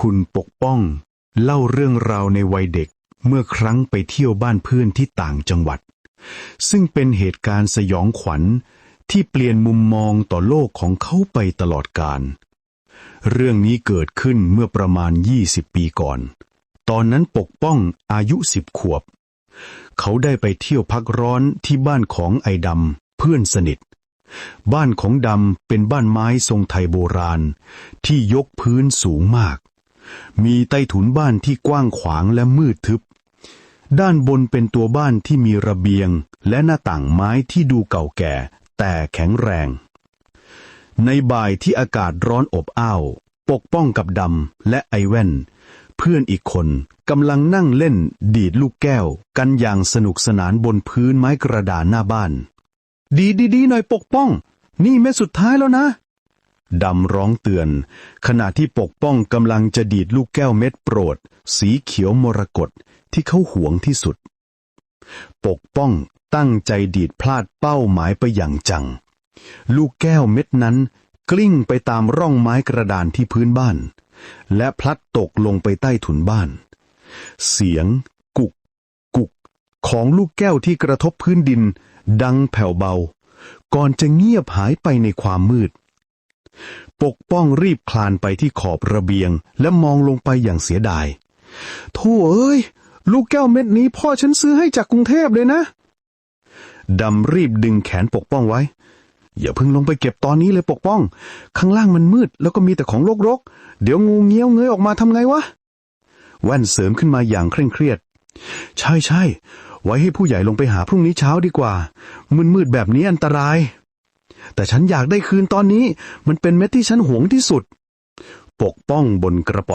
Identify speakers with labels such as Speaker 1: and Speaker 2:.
Speaker 1: คุณปกป้อง เล่าเรื่องราวในวัยเด็กเมื่อครั้งไปเที่ยวบ้านเพื่อนที่ต่างจังหวัด ซึ่งเป็นเหตุการณ์สยองขวัญที่เปลี่ยนมุมมองต่อโลกของเขาไปตลอดกาลเรื่องนี้เกิดขึ้นเมื่อประมาณ 20 ปีก่อน ตอนนั้นปกป้องอายุสิบขวบ เขาได้ไปเที่ยวพักร้อนที่บ้านของไอดำเพื่อนสนิท บ้านของดำเป็นบ้านไม้ทรงไทยโบราณ ที่ยกพื้นสูงมาก มีใต้ถุนบ้านที่กว้างขวางและมืดทึบ ด้านบนเป็นตัวบ้านที่มีระเบียง และหน้าต่างไม้ที่ดูเก่าแก่ แต่แข็งแรง ในบ่ายที่อากาศร้อนอบอ้าว ปกป้องกับดำและไอแว่น เพื่อนอีกคนกำลังนั่งเล่นดีดลูกแก้ว กันอย่างสนุกสนานบนพื้นไม้กระดานหน้าบ้าน ดีดีๆหน่อยปกป้อง นี่เม็ดสุดท้ายแล้วนะ ดำร้องเตือน ขณะที่ปกป้องกำลังจะดีดลูกแก้วเม็ดโปรด สีเขียวมรกตที่เขาหวงที่สุด ปกป้องตั้งใจดีดพลาดเป้าหมายไปอย่างจัง ลูกแก้วเม็ดนั้น กลิ้งไปตามร่องไม้กระดานที่พื้นบ้าน และพลัดตกลงไปใต้ถุนบ้าน เสียง กุก กุก ของลูกแก้วที่กระทบพื้นดิน ดังแผ่วเบา ก่อนจะเงียบหายไปในความมืด ปกป้องรีบคลานไปที่ขอบระเบียง และมองลงไปอย่างเสียดายโธ่เอ้ย ลูกแก้วเม็ดนี้พ่อฉันซื้อให้จากกรุงเทพเลยนะ ดำรีบดึงแขนปกป้องไว้ อย่าเพิ่งลงไปเก็บตอนนี้เลยปกป้อง ข้างล่างมันมืดแล้วก็มีแต่ของรกๆ เดี๋ยวงูเงี้ยวเงยออกมาทำไงวะ แว่นเสริมขึ้นมาอย่างเคร่งเครียด ใช่ใช่ไว้ให้ผู้ใหญ่ลงไปหาพรุ่งนี้เช้าดีกว่า มืดๆแบบนี้อันตราย แต่ฉันอยากได้คืนตอนนี้ มันเป็นเม็ดที่ฉันหวงที่สุด ปกป้องบนกระป๋อง